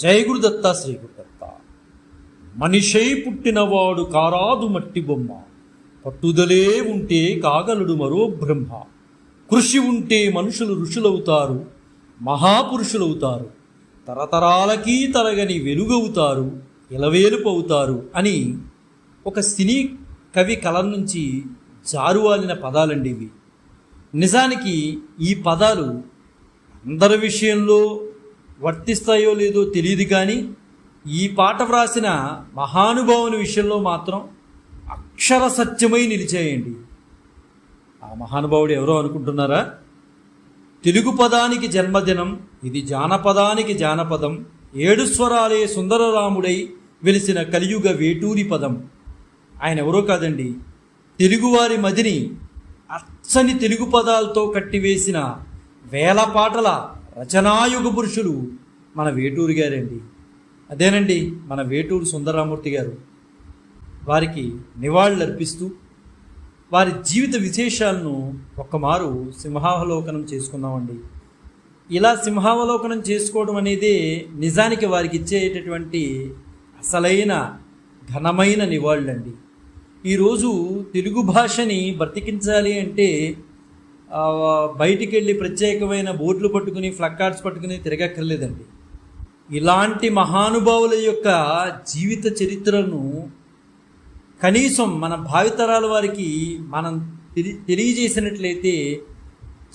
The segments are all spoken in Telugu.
జై గురుదత్త శ్రీ గురుదత్త మనిషై పుట్టినవాడు కారాదు మట్టి బొమ్మ. పట్టుదలే ఉంటే కాగలుడు మరో బ్రహ్మ. కృషి ఉంటే మనుషులు ఋషులవుతారు మహాపురుషులవుతారు. తరతరాలకి తరగని వెలుగవుతారు ఇలవేలుపవుతారు అని ఒక సినీ కవి కలం నుంచి జారువాలిన పదాలండి ఇవి. నిజానికి ఈ పదాలు అందరి విషయంలో వర్తిస్తాయో లేదో తెలియదు కానీ ఈ పాట వ్రాసిన మహానుభావుని విషయంలో మాత్రం అక్షర సత్యమై నిలిచాయండి. ఆ మహానుభావుడు ఎవరో అనుకుంటున్నారా? తెలుగు పదానికి జన్మదినం ఇది జానపదానికి జానపదం ఏడు స్వరాలే సుందరరాముడై వెలిసిన కలియుగ వేటూరి పదం. ఆయన ఎవరో కాదండి తెలుగువారి మదిని అచ్చని తెలుగు పదాలతో కట్టివేసిన వేల పాటల రచనాయుగ పురుషులు మన వేటూరు గారండి. అదేనండి మన వేటూరు సుందరరామూర్తి గారు. వారికి నివాళులు అర్పిస్తూ వారి జీవిత విశేషాలను ఒక్కమారు సింహావలోకనం చేసుకుందామండి. ఇలా సింహావలోకనం చేసుకోవడం అనేది నిజానికి వారికి ఇచ్చేటటువంటి అసలైన ఘనమైన నివాళులండి. ఈరోజు తెలుగు భాషని బ్రతికించాలి అంటే బయటికి వెళ్ళి ప్రత్యేకమైన బోర్డులు పట్టుకుని ఫ్లక్కార్డ్స్ పట్టుకుని తిరగక్కర్లేదండి. ఇలాంటి మహానుభావుల యొక్క జీవిత చరిత్రను కనీసం మన భావితరాల వారికి మనం తెలి తెలియజేసినట్లయితే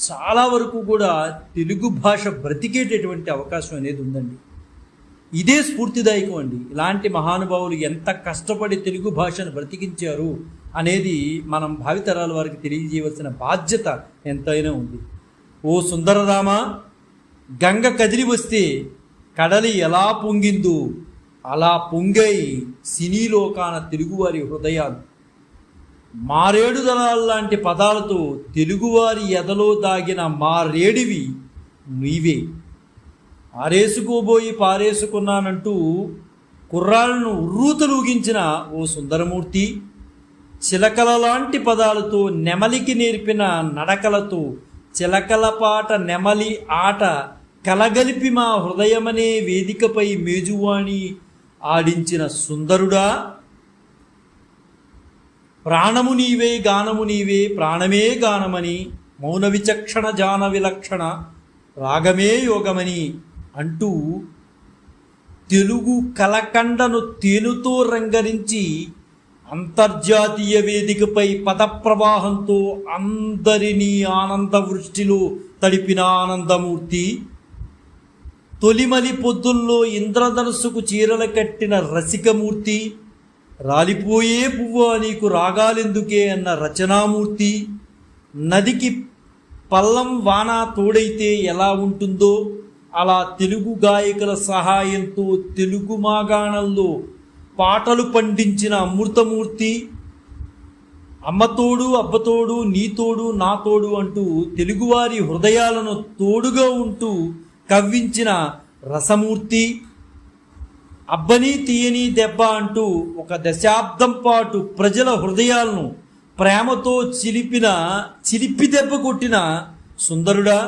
చాలా వరకు కూడా తెలుగు భాష బ్రతికేటటువంటి అవకాశం అనేది ఉందండి. ఇదే స్ఫూర్తిదాయకం అండి. ఇలాంటి మహానుభావులు ఎంత కష్టపడి తెలుగు భాషను బ్రతికించారు అనేది మనం భావితరాల వారికి తెలియజేయవలసిన బాధ్యత ఎంతైనా ఉంది. ఓ సుందరరామ గంగ కదిలి వస్తే కడలి ఎలా పొంగిందో అలా పొంగై సినీలోకాన తెలుగువారి హృదయాలు. మారేడు దళాల్లాంటి పదాలతో తెలుగువారి ఎదలో దాగిన మారేడివి నీవే. ఆరేసుకోబోయి పారేసుకున్నానంటూ కుర్రాళ్ళను ఉర్రూతలూగించిన ఓ సుందరమూర్తి చిలకల లాంటి పదాలతో నెమలికి నేర్పిన నడకలతో చిలకల పాట నెమలి ఆట కలగలిపి మా హృదయమనే వేదికపై మేజువాణి ఆడించిన సుందరుడా. ప్రాణము నీవే గానము నీవే ప్రాణమే గానమని మౌన విచక్షణ జాన విలక్షణ రాగమే యోగమని అంటూ తెలుగు కలకండను తేనుతో రంగరించి అంతర్జాతీయ వేదికపై పదప్రవాహంతో అందరినీ ఆనంద వృష్టిలో తడిపిన ఆనందమూర్తి తొలిమలి పొద్దుల్లో ఇంద్రధనుసుకు చీరలు కట్టిన రసికమూర్తి రాలిపోయే పువ్వు నీకు రాగాలెందుకే అన్న రచనామూర్తి నదికి పల్లం వాన తోడైతే ఎలా ఉంటుందో అలా తెలుగు గాయకుల సహాయంతో తెలుగు మాగాణంలో పాటలు పండించిన అమృతమూర్తి అమ్మతోడు అబ్బతోడు నీతోడు నాతోడు అంటూ తెలుగువారి హృదయాలను తోడుగా ఉంటూ కవ్వించిన రసమూర్తి అబ్బని తీయని దెబ్బ అంటూ ఒక దశాబ్దం పాటు ప్రజల హృదయాలను ప్రేమతో చిలిపిన చిలిపి దెబ్బ కొట్టిన సుందరుడా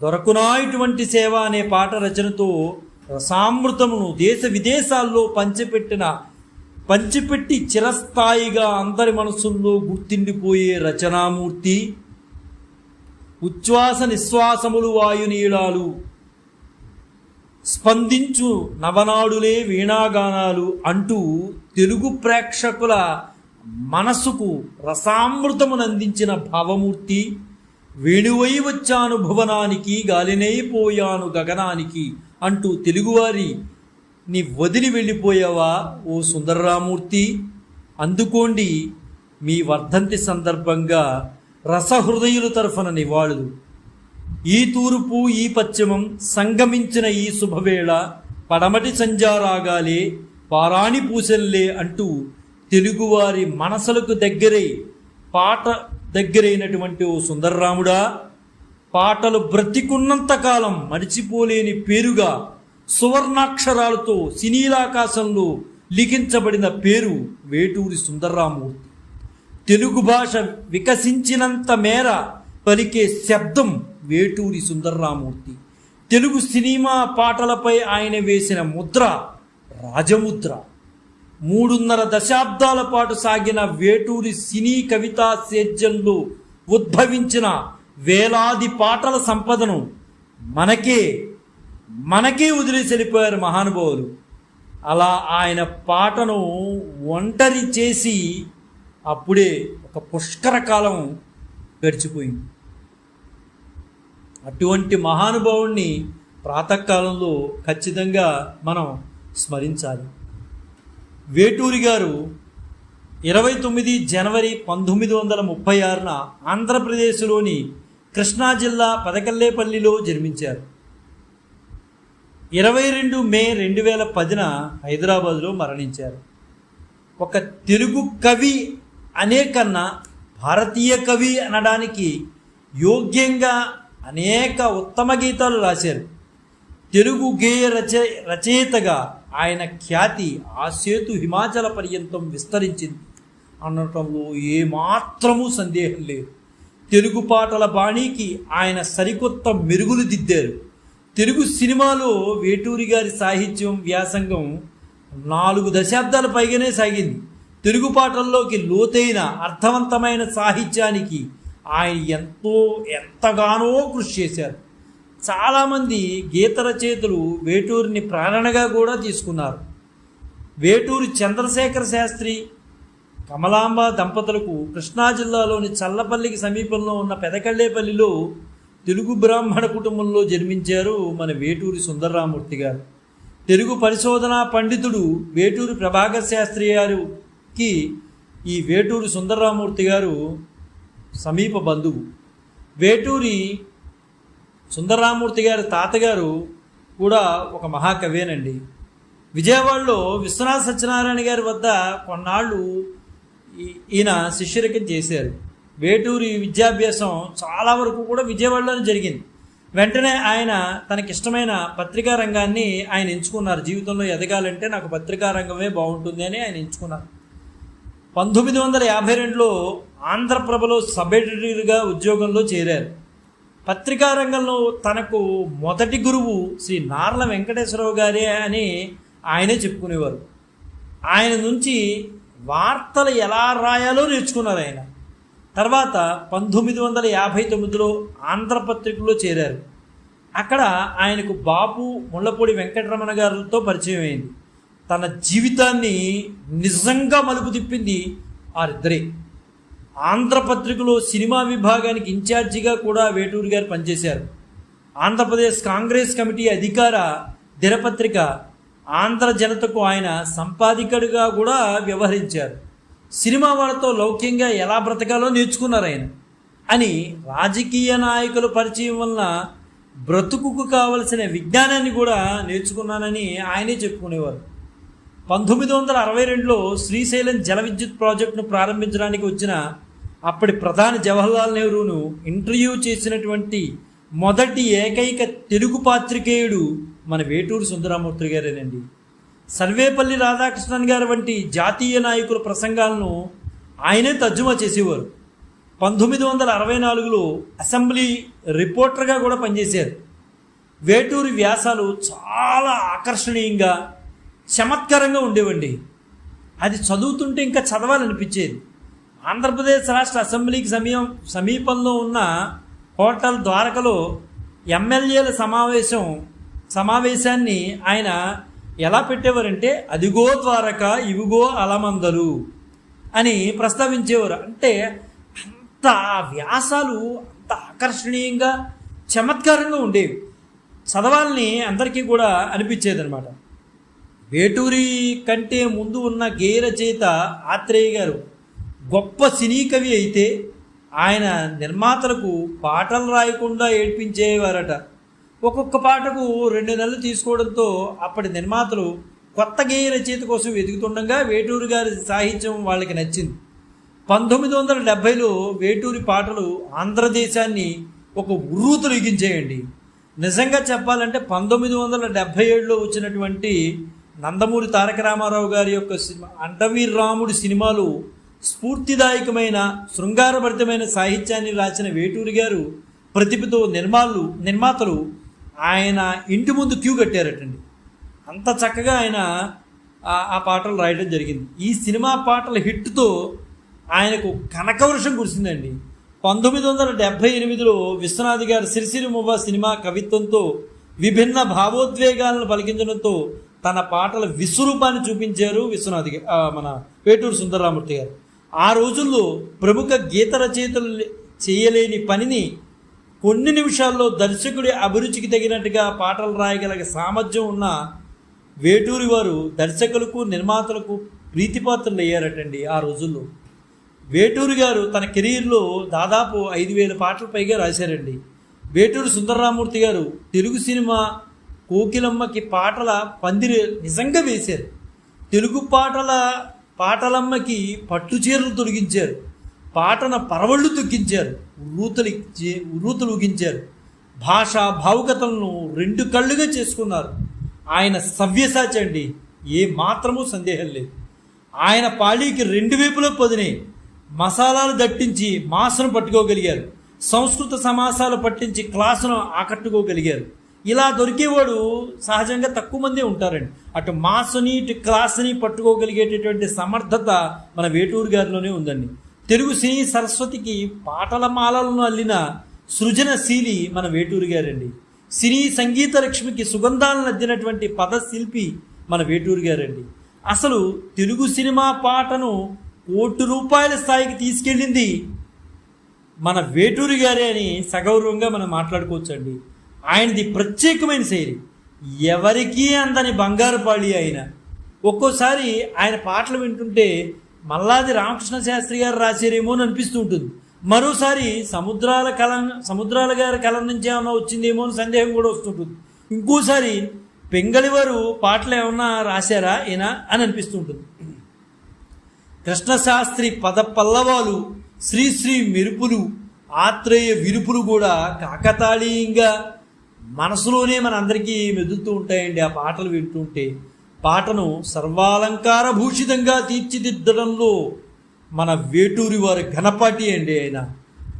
దొరకునా ఇటువంటి సేవ అనే పాట రచనతో రసామృతమును దేశ విదేశాల్లో పంచిపెట్టిన పంచిపెట్టి చిరస్థాయిగా అందరి మనసుల్లో గుర్తిండిపోయే రచనామూర్తి ఉచ్ఛ్వాస నిశ్వాసములు వాయునీళాలు స్పందించు నవనాడులే వీణాగానాలు అంటూ తెలుగు ప్రేక్షకుల మనసుకు రసామృతమునందించిన భావమూర్తి వేణువై వచ్చాను భువనానికి గాలినైపోయాను గగనానికి అంటూ తెలుగువారి నీ వదిలి వెళ్ళిపోయావా ఓ సుందరరామూర్తి? అందుకోండి మీ వర్ధంతి సందర్భంగా రసహృదయుల తరఫున నివాళులు. ఈ తూర్పు ఈ పశ్చిమం సంగమించిన ఈ శుభవేళ పడమటి సంజారాగాలే పారాణి పూసల్లే అంటూ తెలుగువారి మనసులకు దగ్గరై పాట దగ్గరైనటువంటి ఓ సుందరరాముడా పాటలు బ్రతికున్నంత కాలం మరిచిపోలేని పేరుగా సువర్ణాక్షరాలతో సినీలాకాశంలో లిఖించబడిన పేరు వేటూరి సుందర్రామూర్తి. తెలుగు భాష వికసించినంత మేర పలికే శబ్దం వేటూరి సుందర్రామూర్తి. తెలుగు సినిమా పాటలపై ఆయన వేసిన ముద్ర రాజముద్ర. మూడున్నర దశాబ్దాల పాటు సాగిన వేటూరి సినీ కవితా సేద్యంలో ఉద్భవించిన వేలాది పాటల సంపదను మనకే మనకే వదిలేసి వెళ్ళిపోయారు మహానుభావులు. అలా ఆయన పాటను ఒంటరి చేసి అప్పుడే ఒక పుష్కర కాలం గడిచిపోయింది. అటువంటి మహానుభావుణ్ణి ప్రాతకాలంలో ఖచ్చితంగా మనం స్మరించాలి. వేటూరి గారు ఇరవై తొమ్మిది జనవరి పంతొమ్మిది వందల ముప్పై ఆరున ఆంధ్రప్రదేశ్లోని కృష్ణా జిల్లా పదకల్లేపల్లిలో జన్మించారు. ఇరవై రెండు మే రెండు వేల పదిన హైదరాబాద్లో మరణించారు. ఒక తెలుగు కవి అనే కన్నా భారతీయ కవి అనడానికి యోగ్యంగా అనేక ఉత్తమ గీతాలు రాశారు. తెలుగు గేయ రచ రచయితగా ఆయన ఖ్యాతి ఆ సేతు హిమాచల పర్యంతం విస్తరించింది. అనటంలో ఏమాత్రమూ సందేహం లేదు. తెలుగు పాటల బాణీకి ఆయన సరికొత్త మెరుగులు దిద్దారు. తెలుగు సినిమాలో వేటూరి గారి సాహిత్యం వ్యాసంగం నాలుగు దశాబ్దాల పైగానే సాగింది. తెలుగు పాటల్లోకి లోతైన అర్థవంతమైన సాహిత్యానికి ఆయన ఎంతో ఎంతగానో కృషి చేశారు. చాలామంది గీత రచయితలు వేటూరిని ప్రేరణగా కూడా తీసుకున్నారు. వేటూరి చంద్రశేఖర శాస్త్రి కమలాంబ దంపతులకు కృష్ణా జిల్లాలోని చల్లపల్లికి సమీపంలో ఉన్న పెదకళ్ళేపల్లిలో తెలుగు బ్రాహ్మణ కుటుంబంలో జన్మించారు మన వేటూరి సుందరరామూర్తి గారు. తెలుగు పరిశోధనా పండితుడు వేటూరి ప్రభాకర్ శాస్త్రి గారికి ఈ వేటూరి సుందరరామూర్తి గారు సమీప బంధువు. వేటూరి సుందరరామూర్తి గారి తాతగారు కూడా ఒక మహాకవేనండి విజయవాడలో విశ్వనాథ సత్యనారాయణ గారి వద్ద కొన్నాళ్ళు ఈయన శిష్యరికం చేశారు. వేటూరి విద్యాభ్యాసం చాలా వరకు కూడా విజయవాడలోనే జరిగింది. వెంటనే ఆయన తనకిష్టమైన పత్రికా రంగాన్ని ఆయన ఎంచుకున్నారు. జీవితంలో ఎదగాలంటే నాకు పత్రికా రంగమే బాగుంటుంది అని ఆయన ఎంచుకున్నారు. పంతొమ్మిది వందల యాభై రెండులో ఆంధ్రప్రభలో సబ్ ఎడిటర్గా ఉద్యోగంలో చేరారు. పత్రికా రంగంలో తనకు మొదటి గురువు శ్రీ నార్ల వెంకటేశ్వరరావు గారే అని ఆయనే చెప్పుకునేవారు. ఆయన నుంచి వార్తలు ఎలా రాయాలో నేర్చుకున్నారు ఆయన. తర్వాత పంతొమ్మిది వందల యాభై తొమ్మిదిలో ఆంధ్రపత్రికలో చేరారు. అక్కడ ఆయనకు బాపు ముళ్ళపూడి వెంకటరమణ గారితో పరిచయం అయింది. తన జీవితాన్ని నిజంగా మలుపు తిప్పింది వారిద్దరే. ఆంధ్రపత్రికలో సినిమా విభాగానికి ఇన్ఛార్జిగా కూడా వేటూరి గారు పనిచేశారు. ఆంధ్రప్రదేశ్ కాంగ్రెస్ కమిటీ అధికార దినపత్రిక ఆంధ్ర జనతకు ఆయన సంపాదికుడిగా కూడా వ్యవహరించారు. సినిమా వాళ్ళతో లౌక్యంగా ఎలా బ్రతకాలో నేర్చుకున్నారు ఆయన. అని రాజకీయ నాయకుల పరిచయం వలన బ్రతుకుకు కావలసిన విజ్ఞానాన్ని కూడా నేర్చుకున్నానని ఆయనే చెప్పుకునేవారు. పంతొమ్మిది వందల అరవై రెండులో శ్రీశైలం జల విద్యుత్ ప్రాజెక్టును ప్రారంభించడానికి వచ్చిన అప్పటి ప్రధాని జవహర్లాల్ నెహ్రూను ఇంటర్వ్యూ చేసినటువంటి మొదటి ఏకైక తెలుగు పాత్రికేయుడు మన వేటూరు సుందరమూర్తి గారేనండి. సర్వేపల్లి రాధాకృష్ణన్ గారు వంటి జాతీయ నాయకుల ప్రసంగాలను ఆయనే తర్జుమా చేసేవారు. పంతొమ్మిది వందల అరవై నాలుగులో అసెంబ్లీ రిపోర్టర్గా కూడా పనిచేశారు. వేటూరి వ్యాసాలు చాలా ఆకర్షణీయంగా చమత్కారంగా ఉండేవండి. అది చదువుతుంటే ఇంకా చదవాలనిపించేది. ఆంధ్రప్రదేశ్ రాష్ట్ర అసెంబ్లీకి సమీపం సమీపంలో ఉన్న హోటల్ ద్వారకలో ఎమ్మెల్యేల సమావేశం సమావేశాన్ని ఆయన ఎలా పెట్టేవారంటే అదిగో ద్వారక ఇవిగో అలమందలు అని ప్రస్తావించేవారు. అంటే అంత వ్యాసాలు అంత ఆకర్షణీయంగా చమత్కారంగా ఉండేవి. చదవాలని అందరికీ కూడా అనిపించేది అనమాట వేటూరి కంటే ముందు ఉన్న గేయ రచయిత ఆత్రేయ గారు గొప్ప సినీ కవి అయితే ఆయన నిర్మాతలకు పాటలు రాయకుండా ఏడ్పించేవారట. ఒక్కొక్క పాటకు రెండు నెలలు తీసుకోవడంతో అప్పటి నిర్మాతలు కొత్త గేయ రచయిత కోసం వెతుకుతుండగా వేటూరి గారి సాహిత్యం వాళ్ళకి నచ్చింది. పంతొమ్మిది వందల డెబ్భైలో వేటూరి పాటలు ఆంధ్రదేశాన్ని ఒక ఉర్రూ తొలగించేయండి నిజంగా చెప్పాలంటే పంతొమ్మిది వందల డెబ్భై ఏడులో వచ్చినటువంటి నందమూరి తారక రామారావు గారి యొక్క సినిమా అంటవీర్ రాముడి సినిమాలు స్ఫూర్తిదాయకమైన శృంగారభరితమైన సాహిత్యాన్ని రాసిన వేటూరి గారు ప్రతిభతో నిర్మాలు నిర్మాతలు ఆయన ఇంటి ముందు క్యూ కట్టారటండి. అంత చక్కగా ఆయన ఆ- పాటలు రాయడం జరిగింది. ఈ సినిమా పాటల హిట్తో ఆయనకు కనకవృషం కురిసిందండి. పంతొమ్మిది వందల డెబ్భై ఎనిమిదిలో విశ్వనాథ్ గారు సిరిసిరి మువ్వ సినిమా కవిత్వంతో విభిన్న భావోద్వేగాలను పలికించడంతో తన పాటల విశ్వరూపాన్ని చూపించారు విశ్వనాథ్ మన వేటూరు సుందరరామూర్తి గారు. ఆ రోజుల్లో ప్రముఖ గీత రచయితలు చేయలేని పనిని కొన్ని నిమిషాల్లో దర్శకుడి అభిరుచికి తగినట్టుగా పాటలు రాయగలిగే సామర్థ్యం ఉన్న వేటూరి వారు దర్శకులకు నిర్మాతలకు ప్రీతిపాత్రులు అయ్యారటండి ఆ రోజుల్లో. వేటూరి గారు తన కెరీర్లో దాదాపు ఐదు వేల పాటలు పైగా రాశారండి. వేటూరి సుందరరామూర్తి గారు తెలుగు సినిమా కోకిలమ్మకి పాటల పందిరి నిజంగా వేశారు. తెలుగు పాటల పాటలమ్మకి పట్టు చీరలు తొలగించారు పాటన పరవళ్ళు తొక్కించారు. ఉర్రూతలు ఇచ్చి- ఊగించారు భాష భావుకతలను రెండు కళ్ళుగా చేసుకున్నారు. ఆయన సవ్యసాచి అండి. ఏ మాత్రమూ సందేహం లేదు. ఆయన పాళీకి రెండు వైపులో పొదిని మసాలాలు దట్టించి మాసును పట్టుకోగలిగారు. సంస్కృత సమాసాలు పట్టించి క్లాసును ఆకట్టుకోగలిగారు. ఇలా దొరికేవాడు సహజంగా తక్కువ మందే ఉంటారండి. అటు మాసుని ఇటు క్లాసుని పట్టుకోగలిగేటటువంటి సమర్థత మన వేటూరు గారిలోనే ఉందండి. తెలుగు సినీ సరస్వతికి పాటల మాలలను అల్లిన సృజనశీలి మన వేటూరు గారండి. సినీ సంగీత లక్ష్మికి సుగంధాలను అద్దినటువంటి పదశిల్పి మన వేటూరు గారండి. అసలు తెలుగు సినిమా పాటను కోటి రూపాయల స్థాయికి తీసుకెళ్ళింది మన వేటూరు గారే అని సగౌరవంగా మనం మాట్లాడుకోవచ్చండి. ఆయనది ప్రత్యేకమైన శైలి. ఎవరికీ అందని బంగారు పాళి ఆయన. ఒక్కోసారి ఆయన పాటలు వింటుంటే మల్లాది రామకృష్ణ శాస్త్రి గారు రాశారేమో అని అనిపిస్తూ ఉంటుంది. మరోసారి సముద్రాల కళ సముద్రాల గారి కళ నుంచి ఏమైనా వచ్చిందేమో అని సందేహం కూడా వస్తుంటుంది. ఇంకోసారి పెంగళివారు పాటలు ఏమన్నా రాశారా ఈయన అని అనిపిస్తుంటుంది కృష్ణశాస్త్రి పద పల్లవాలు శ్రీశ్రీ మెరుపులు ఆత్రేయ విరుపులు కూడా కాకతాళీయంగా మనసులోనే మన అందరికీ మెదులుతూ ఉంటాయండి ఆ పాటలు వింటుంటే. పాటను సర్వాలంకార భూషితంగా తీర్చిదిద్దడంలో మన వేటూరి వారి ఘనపాటి అండి ఆయన.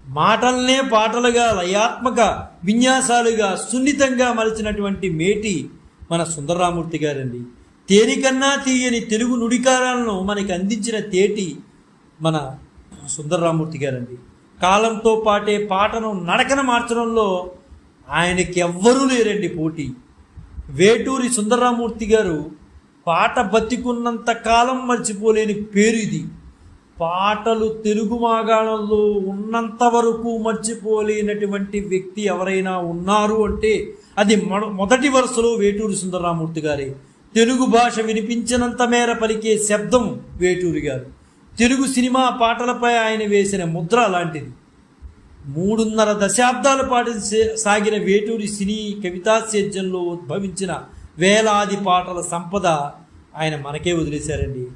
మాటల్నే పాటలుగా లయాత్మక విన్యాసాలుగా సున్నితంగా మలిచినటువంటి మేటి మన సుందరరామూర్తి గారండి. తేలికన్నా తీయని తెలుగు నుడికారాలను మనకి అందించిన తేటి మన సుందరరామూర్తి గారండి. కాలంతో పాటే పాటను నడకన మార్చడంలో ఆయనకి ఎవ్వరూ లేరండి పోటీ. వేటూరి సుందరరామూర్తి గారు పాట బతికున్నంత కాలం మర్చిపోలేని పేరు ఇది. పాటలు తెలుగు మాగాణంలో ఉన్నంత వరకు మర్చిపోలేనటువంటి వ్యక్తి ఎవరైనా ఉన్నారు అంటే అది మొదటి వరుసలో వేటూరి సుందరరామూర్తి గారే. తెలుగు భాష వినిపించినంత మేర పలికే శబ్దం వేటూరి గారు. తెలుగు సినిమా పాటలపై ఆయన వేసిన ముద్ర లాంటిది. మూడున్నర దశాబ్దాల పాటు సాగిన వేటూరి సినీ కవితా సేద్యంలో ఉద్భవించిన వేలాది పాటల సంపద ఆయన మనకే వదిలేశారండి.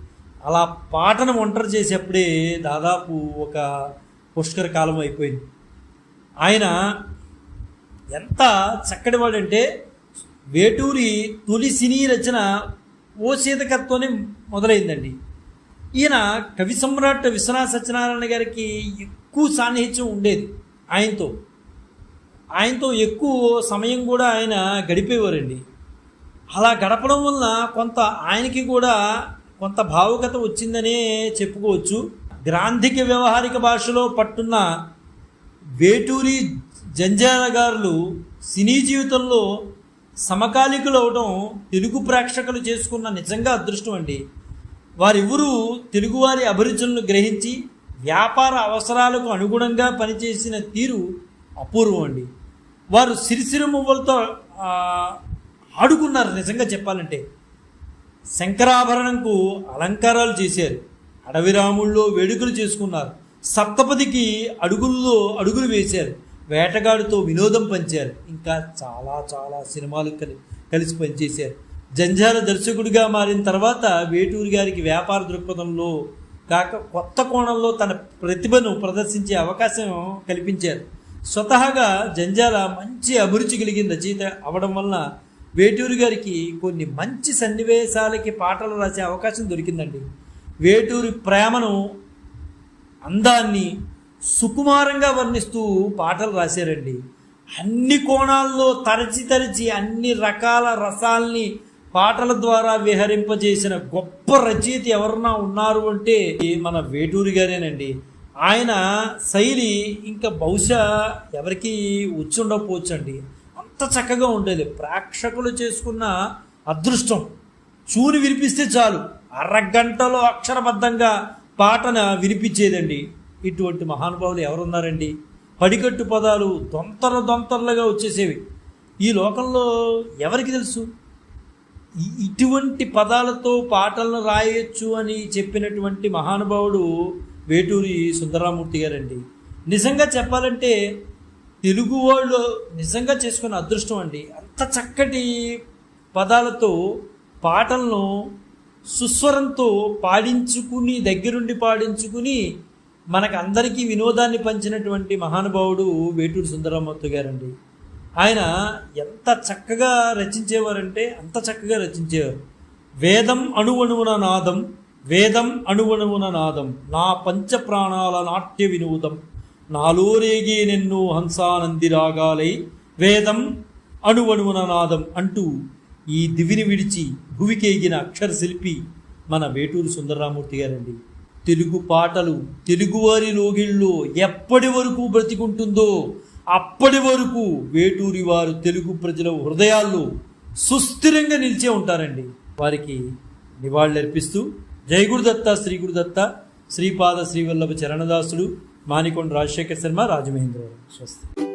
అలా పాటను ఒంటరి చేసేప్పుడే దాదాపు ఒక పుష్కర కాలం అయిపోయింది. ఆయన ఎంత చక్కటివాడంటే వేటూరి తొలి సినీ రచన ఓ సీతకత్వనే మొదలైందండి. ఈయన కవి సమ్రాట్ విశ్వనాథ సత్యనారాయణ గారికి ఎక్కువ సాన్నిహిత్యం ఉండేది ఆయనతో. ఆయనతో ఎక్కువ సమయం కూడా ఆయన గడిపేవారండి. అలా గడపడం వలన కొంత ఆయనకి కూడా కొంత భావుకత వచ్చిందనే చెప్పుకోవచ్చు. గ్రాంధిక వ్యవహారిక భాషలో పట్టున్న వేటూరి జంజాల గారులు సినీ జీవితంలో సమకాలికులు అవడం తెలుగు ప్రేక్షకులు చేసుకున్న నిజంగా అదృష్టం అండి. వారివ్వరూ తెలుగువారి అభిరుచులను గ్రహించి వ్యాపార అవసరాలకు అనుగుణంగా పనిచేసిన తీరు అపూర్వం అండి. వారు సిరిసిరి మువ్వలతో ఆడుకున్నారు నిజంగా చెప్పాలంటే. శంకరాభరణంకు అలంకారాలు చేశారు. అడవిరాముల్లో వేడుకలు చేసుకున్నారు. సప్తపదికి అడుగుల్లో అడుగులు వేశారు. వేటగాడితో వినోదం పంచారు. ఇంకా చాలా చాలా సినిమాలు కలి కలిసి పనిచేశారు. జంజాల దర్శకుడిగా మారిన తర్వాత వేటూరి గారికి వ్యాపార దృక్పథంలో కాక కొత్త కోణంలో తన ప్రతిభను ప్రదర్శించే అవకాశం కల్పించారు. స్వతహాగా జంజాల మంచి అభిరుచి కలిగిన రచయిత అవడం వలన వేటూరు గారికి కొన్ని మంచి సన్నివేశాలకి పాటలు రాసే అవకాశం దొరికిందండి. వేటూరి ప్రేమను అందాన్ని సుకుమారంగా వర్ణిస్తూ పాటలు రాశారండి. అన్ని కోణాల్లో తరచి తరచి అన్ని రకాల రసాల్ని పాటల ద్వారా విహరింపజేసిన గొప్ప రచయిత ఎవరన్నా ఉన్నారు అంటే మన వేటూరి గారేనండి. ఆయన శైలి ఇంకా బహుశా ఎవరికి వచ్చి ఉండకపోవచ్చండి అంత చక్కగా ఉండేది. ప్రేక్షకులు చేసుకున్న అదృష్టం. చూని వినిపిస్తే చాలు. అరగంటలో అక్షరబద్ధంగా పాటన వినిపించేదండి. ఇటువంటి మహానుభావులు ఎవరున్నారండి? పడికట్టు పదాలు దొంతర దొంతరలుగా వచ్చేసేవి. ఈ లోకంలో ఎవరికి తెలుసు? ఇటువంటి పదాలతో పాటలను రాయొచ్చు అని చెప్పినటువంటి మహానుభావుడు వేటూరి సుందరరామూర్తి గారండి. నిజంగా చెప్పాలంటే తెలుగు వాళ్ళు నిజంగా చేసుకున్న అదృష్టం అండి. అంత చక్కటి పదాలతో పాటలను సుస్వరంతో పాడించుకుని దగ్గరుండి పాడించుకుని మనకు అందరికీ వినోదాన్ని పంచినటువంటి మహానుభావుడు వేటూరు సుందరమూర్తి గారండి. ఆయన ఎంత చక్కగా రచించేవారంటే అంత చక్కగా రచించేవారు. వేదం అణువణువున నాదం వేదం అణువణువున నాదం నా పంచ ప్రాణాల నాట్య వినోదం నాలో నెన్నో హంసానంది రాగాలై వేదం అణువణువున నాదం అంటూ ఈ దివిని విడిచి భువికేగిన అక్షర శిల్పి మన వేటూరు సుందరరామూర్తి గారండి. తెలుగు పాటలు తెలుగువారి లోగిళ్ళు ఎప్పటి వరకు బ్రతికుంటుందో అప్పటి వరకు వేటూరి వారు తెలుగు ప్రజల హృదయాల్లో సుస్థిరంగా నిలిచే ఉంటారండి. వారికి నివాళులర్పిస్తూ జయగురుదత్త శ్రీగురుదత్త శ్రీపాద శ్రీవల్లభ చరణదాసుడు मानिकोण राजशेखर शर्मा राजमहेंद्र स्वस्थ।